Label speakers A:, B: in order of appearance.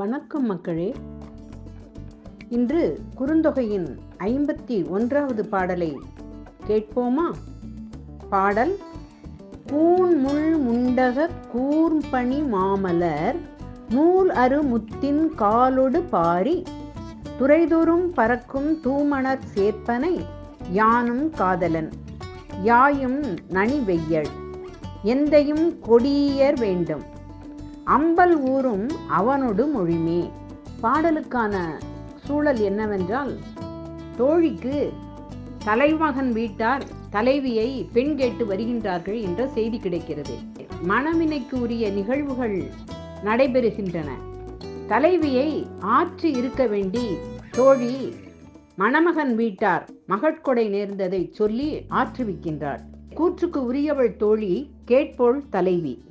A: வணக்கம் மக்களே. இன்று குறுந்தொகையின் ஐம்பத்தி ஒன்றாவது பாடலை கேட்போமா? பாடல் கூன் முள் முண்டக கூர்பணி மாமலர் நூல் அரு முத்தின் காலொடு பாரி துறைதொறும் பறக்கும் தூமணர் சேர்ப்பனை யானும் காதலன் யாயும் நனி வெய்யள் எந்தையும் கொடியர் வேண்டும். அம்பல் ஊரும் அவனொடு மொழிமே. பாடலுக்கான சூழல் என்னவென்றால் தோழிக்கு தலைமகன் வீட்டார் தலைவியை பெண் கேட்டு வருகின்றார்கள் என்ற செய்தி கிடைக்கிறது. மணமினைக்கு உரிய நிகழ்வுகள் நடைபெறுகின்றன. தலைவியை ஆற்று இருக்க வேண்டி தோழி மணமகன் வீட்டார் மகட்கொடை நேர்ந்ததை சொல்லி ஆற்றுவிக்கின்றாள். கூற்றுக்கு உரியவள் தோழி கேட்போள் தலைவி.